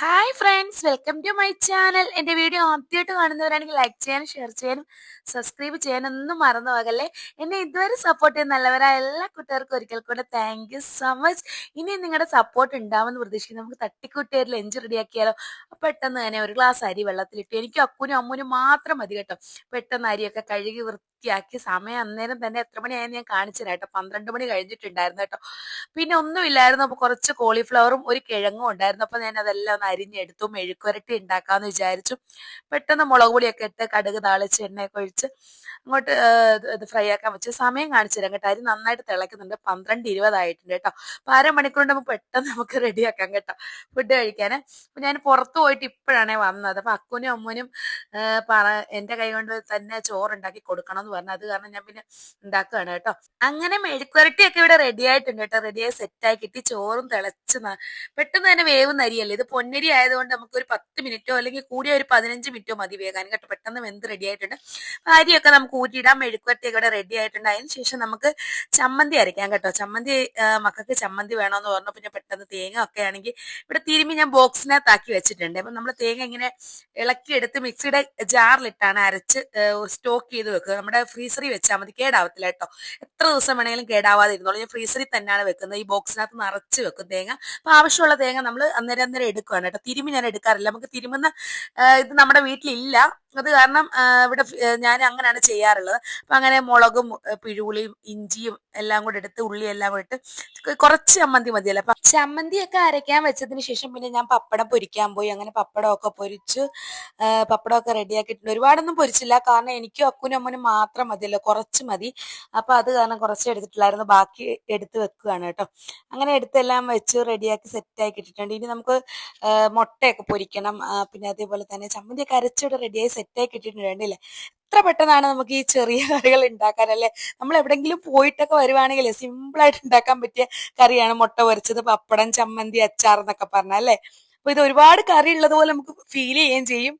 Hi friends welcome to my channel എന്റെ video ആദ്യമായിട്ട് കാണുന്നവരാണെങ്കിൽ ലൈക്ക് ചെയ്യാനും ഷെയർ ചെയ്യാനും സബ്സ്ക്രൈബ് ചെയ്യാനൊന്നും മറന്നു പോകല്ലേ? എന്നെ ഇതുവരെ സപ്പോർട്ട് ചെയ്യുന്ന നല്ലവരായ എല്ലാ കൂട്ടുകാർക്കും ഒരിക്കൽ കൂടെ താങ്ക് യു സോ മച്ച് ഇനി നിങ്ങളുടെ സപ്പോർട്ട് ഉണ്ടാവുമെന്ന് പ്രതീക്ഷിക്കുന്നു. നമുക്ക് തട്ടിക്കൂട്ടി എഞ്ചി ലഞ്ച് റെഡിയാക്കിയാലോ പെട്ടെന്ന് തന്നെ ഒരു ഗ്ലാസ് അരി വെള്ളത്തിലിട്ടു. എനിക്കും അക്കുനും അമ്മുനും മാത്രം മതി കേട്ടോ. പെട്ടെന്ന് അരിയൊക്കെ കഴുകി വൃത്തിയാക്കി സമയം അന്നേരം തന്നെ എത്ര മണിയായെന്ന് ഞാൻ കാണിച്ചു കേട്ടോ. പന്ത്രണ്ട് മണി കഴിഞ്ഞിട്ടുണ്ടായിരുന്നു കേട്ടോ. പിന്നെ ഒന്നും ഇല്ലായിരുന്നു. അപ്പോൾ കുറച്ച് കോളിഫ്ലവറും ഒരു കിഴങ്ങും ഉണ്ടായിരുന്നു. അപ്പോൾ ഞാൻ അതെല്ലാം ഒന്ന് അരിഞ്ഞെടുത്തു. മെഴുക്കുരട്ടി ഉണ്ടാക്കാമെന്ന് വിചാരിച്ചു. പെട്ടെന്ന് മുളക് പൊടിയൊക്കെ ഇട്ട് കടുക് താളിച്ച് എണ്ണയൊക്കെ ഒഴിച്ച് അങ്ങോട്ട് ഇത് ഫ്രൈ ആക്കാൻ വെച്ച്. സമയം കാണിച്ചു തരാം കേട്ടോ. അരി നന്നായിട്ട് തിളക്കുന്നുണ്ട് പന്ത്രണ്ട് ഇരുപതായിട്ടുണ്ട് കേട്ടോ. അപ്പോൾ അരമണിക്കൂർ കൊണ്ട് നമുക്ക് പെട്ടെന്ന് നമുക്ക് റെഡിയാക്കാം കേട്ടോ. ഫുഡ് കഴിക്കാൻ അപ്പൊ ഞാൻ പുറത്ത് പോയിട്ട് ഇപ്പോഴാണ് വന്നത്. അപ്പൊ അക്കുനും അമ്മൂനും പറ എന്റെ കൈ കൊണ്ട് തന്നെ ചോറുണ്ടാക്കി കൊടുക്കണം എന്ന് പറഞ്ഞു. അത് കാരണം ഞാൻ പിന്നെ ഉണ്ടാക്കുകയാണ് കേട്ടോ. അങ്ങനെ മെഴുക്കുരട്ടി ഒക്കെ ഇവിടെ റെഡി ആയിട്ടുണ്ട് കേട്ടോ. റെഡിയായി സെറ്റായി കിട്ടി. ചോറും തിളച്ച് പെട്ടെന്ന് തന്നെ വേവുന്ന അരിയല്ലേ ഇത് പൊന്നരി ആയതുകൊണ്ട് നമുക്ക് ഒരു പത്ത് മിനിറ്റോ അല്ലെങ്കിൽ കൂടിയ ഒരു പതിനഞ്ച് മിനിറ്റോ മതി വേകാൻ കേട്ടോ. പെട്ടെന്ന് വെന്ത് റെഡി ആയിട്ടുണ്ട്. അരിയൊക്കെ നമുക്ക് ഊറ്റിയിടാം. മെഴുക്കുരട്ടി ഒക്കെ ഇവിടെ റെഡി ആയിട്ടുണ്ട്. അതിന് ശേഷം നമുക്ക് ചമ്മന്തി അരയ്ക്കാം കേട്ടോ. ചമ്മന്തി മക്കൾക്ക് ചമ്മന്തി വേണമെന്ന് പറഞ്ഞു പിന്നെ പെട്ടെന്ന് തേങ്ങ ഒക്കെ ആണെങ്കിൽ ഇവിടെ തിരുമ്പി ഞാൻ ബോക്സിനകത്താക്കി വെച്ചിട്ടുണ്ട്. അപ്പൊ നമ്മൾ തേങ്ങ ഇങ്ങനെ ഇളക്കിയെടുത്ത് മിക്സിയുടെ ജാറിലിട്ടാണ് അരച്ച് സ്റ്റോക്ക് ചെയ്ത് വെക്കുക. നമ്മുടെ ഫ്രീസറിൽ വെച്ചാൽ മതി. കേടാവത്തില്ല കേട്ടോ. എത്ര ദിവസം വേണമെങ്കിലും കേടാവാതെ ഇരുന്നോളൂ ഞാൻ ഫ്രീസറിൽ തന്നെയാണ് വെക്കുന്നത്. ഈ ബോക്സിനകത്ത് നിറച്ച് വെക്കും തേങ്ങ. അപ്പൊ ആവശ്യമുള്ള തേങ്ങ നമ്മൾ അന്നേരം അന്നേരം എടുക്കുകയാണ് കേട്ടോ. തിരുമ്പി ഞാൻ എടുക്കാറില്ല. നമുക്ക് തിരുമുന്ന ഇത് നമ്മുടെ വീട്ടിലില്ല. അത് കാരണം ഇവിടെ ഞാൻ അങ്ങനെയാണ് ചെയ്യാറുള്ളത്. അപ്പം അങ്ങനെ മുളകും പിഴുളിയും ഇഞ്ചിയും എല്ലാം കൂടെ എടുത്ത് ഉള്ളി എല്ലാം കൂടെ ഇട്ട് കുറച്ച് ചമ്മന്തി മതിയല്ലോ. അപ്പം ചമ്മന്തിയൊക്കെ അരയ്ക്കാൻ വെച്ചതിന് ശേഷം പിന്നെ ഞാൻ പപ്പടം പൊരിക്കാൻ പോയി. അങ്ങനെ പപ്പടമൊക്കെ പൊരിച്ചു പപ്പടമൊക്കെ റെഡിയാക്കിയിട്ടുണ്ട് ഒരുപാടൊന്നും പൊരിച്ചില്ല. കാരണം എനിക്കും അക്കുനും അമ്മനും മാത്രം മതിയല്ലോ. കുറച്ച് മതി. അപ്പം അത് കാരണം കുറച്ച് എടുത്തിട്ടില്ലായിരുന്നു. ബാക്കി എടുത്ത് വെക്കുകയാണ് കേട്ടോ. അങ്ങനെ എടുത്തെല്ലാം വെച്ച് റെഡിയാക്കി സെറ്റാക്കി ഇട്ടിട്ടുണ്ട്. ഇനി നമുക്ക് മുട്ടയൊക്കെ പൊരിക്കണം. പിന്നെ അതേപോലെ തന്നെ ചമ്മന്തിയൊക്കെ അരച്ചിട്ട് റെഡിയായി സെറ്റായി കിട്ടിയിട്ടുണ്ട് അല്ലേ എത്ര പെട്ടെന്നാണ് നമുക്ക് ഈ ചെറിയ കറികൾ ഉണ്ടാക്കാൻ അല്ലേ? നമ്മൾ എവിടെങ്കിലും പോയിട്ടൊക്കെ വരുവാണെങ്കിൽ സിമ്പിൾ ആയിട്ട് ഉണ്ടാക്കാൻ പറ്റിയ കറിയാണ് മുട്ട പൊരിച്ചത് പപ്പടം ചമ്മന്തി അച്ചാർ എന്നൊക്കെ പറഞ്ഞ അല്ലേ? അപ്പൊ ഇത് ഒരുപാട് കറി ഉള്ളത് പോലെ നമുക്ക് ഫീൽ ചെയ്യുകയും ചെയ്യും.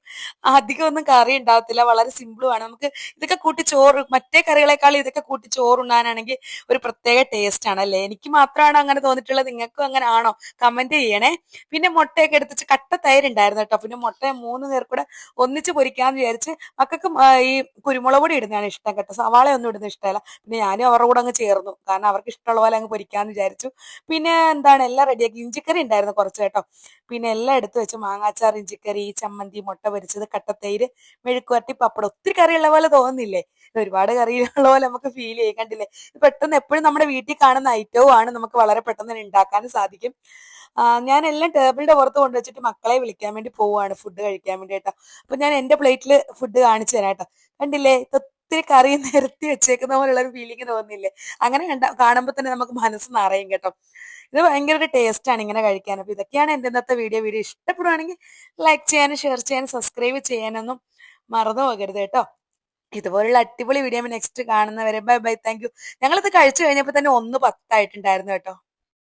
അധികം ഒന്നും കറി ഉണ്ടാവത്തില്ല. വളരെ സിമ്പിളുമാണ് നമുക്ക് ഇതൊക്കെ കൂട്ടി ചോറ് മറ്റേ കറികളെക്കാൾ ഇതൊക്കെ കൂട്ടി ചോറുണ്ണാനാണെങ്കിൽ ഒരു പ്രത്യേക ടേസ്റ്റ് ആണ് അല്ലേ? എനിക്ക് മാത്രമാണ് അങ്ങനെ തോന്നിയിട്ടുള്ളത്? നിങ്ങൾക്കും അങ്ങനെ ആണോ? കമന്റ് ചെയ്യണേ. പിന്നെ മുട്ടയൊക്കെ എടുത്തിട്ട് കട്ട തൈര് ഉണ്ടായിരുന്നു കേട്ടോ. പിന്നെ മുട്ട മൂന്ന് നേർ കൂടെ ഒന്നിച്ച് പൊരിക്കാന്ന് വിചാരിച്ച് മക്കൾക്ക് ഈ കുരുമുളക് പൊടി ഇടുന്നതാണ് ഇഷ്ടം കേട്ടോ. സവാള ഒന്നും ഇടുന്ന ഇഷ്ടമല്ല. പിന്നെ ഞാനും അവരുടെ കൂടെ അങ്ങ് ചേർന്നു. കാരണം അവർക്ക് ഇഷ്ടമുള്ള പോലെ അങ്ങ് പൊരിക്കാന്ന് വിചാരിച്ചു. പിന്നെ എന്താണ്? എല്ലാം റെഡിയാക്കി ഇഞ്ചിക്കറി ഉണ്ടായിരുന്നു കുറച്ച് കേട്ടോ. പിന്നെ എല്ലാം എടുത്തു വെച്ച് മാങ്ങാച്ചാർ ഇഞ്ചിക്കറി ചമ്മന്തി മുട്ട പൊരിച്ചത് കട്ടത്തൈര് മെഴുക്കുവരട്ടി പപ്പടം ഒത്തിരി കറിയുള്ള പോലെ തോന്നുന്നില്ലേ? ഒരുപാട് കറിയുള്ള പോലെ നമുക്ക് ഫീൽ ചെയ്യും. കണ്ടില്ലേ? പെട്ടെന്ന് എപ്പോഴും നമ്മുടെ വീട്ടിൽ കാണുന്ന ഐറ്റവും ആണ് നമുക്ക് വളരെ പെട്ടെന്ന് തന്നെ ഉണ്ടാക്കാനും സാധിക്കും. ഞാൻ എല്ലാം ടേബിളിന്റെ പുറത്ത് കൊണ്ടുവച്ചിട്ട് മക്കളെ വിളിക്കാൻ വേണ്ടി പോവുകയാണ്. ഫുഡ് കഴിക്കാൻ വേണ്ടി കേട്ടോ അപ്പൊ ഞാൻ എന്റെ പ്ലേറ്റിൽ ഫുഡ് കാണിച്ചു തരാം കേട്ടോ. കണ്ടില്ലേ? ഒത്തിരി കറി നിരത്തി വെച്ചേക്കുന്ന പോലുള്ള ഒരു ഫീലിംഗ് തോന്നില്ലേ അങ്ങനെ കാണുമ്പോൾ തന്നെ നമുക്ക് മനസ്സ് നിറയും കേട്ടോ. ഇത് ഭയങ്കര ഒരു ടേസ്റ്റ് ആണ് ഇങ്ങനെ കഴിക്കാൻ. അപ്പൊ ഇതൊക്കെയാണ് എന്റെ ഇന്നത്തെ വീഡിയോ വീഡിയോ ഇഷ്ടപ്പെടുവാണെങ്കിൽ ലൈക്ക് ചെയ്യാനും ഷെയർ ചെയ്യാനും സബ്സ്ക്രൈബ് ചെയ്യാനൊന്നും മറന്നു പോകരുത് കേട്ടോ. ഇതുപോലുള്ള അടിപൊളി വീഡിയോ നെക്സ്റ്റ് കാണുന്നവരെ ബൈ ബൈ താങ്ക് യു ഞങ്ങളിത് കഴിച്ചു കഴിഞ്ഞപ്പോൾ തന്നെ ഒന്ന് പത്തായിട്ടുണ്ടായിരുന്നു കേട്ടോ.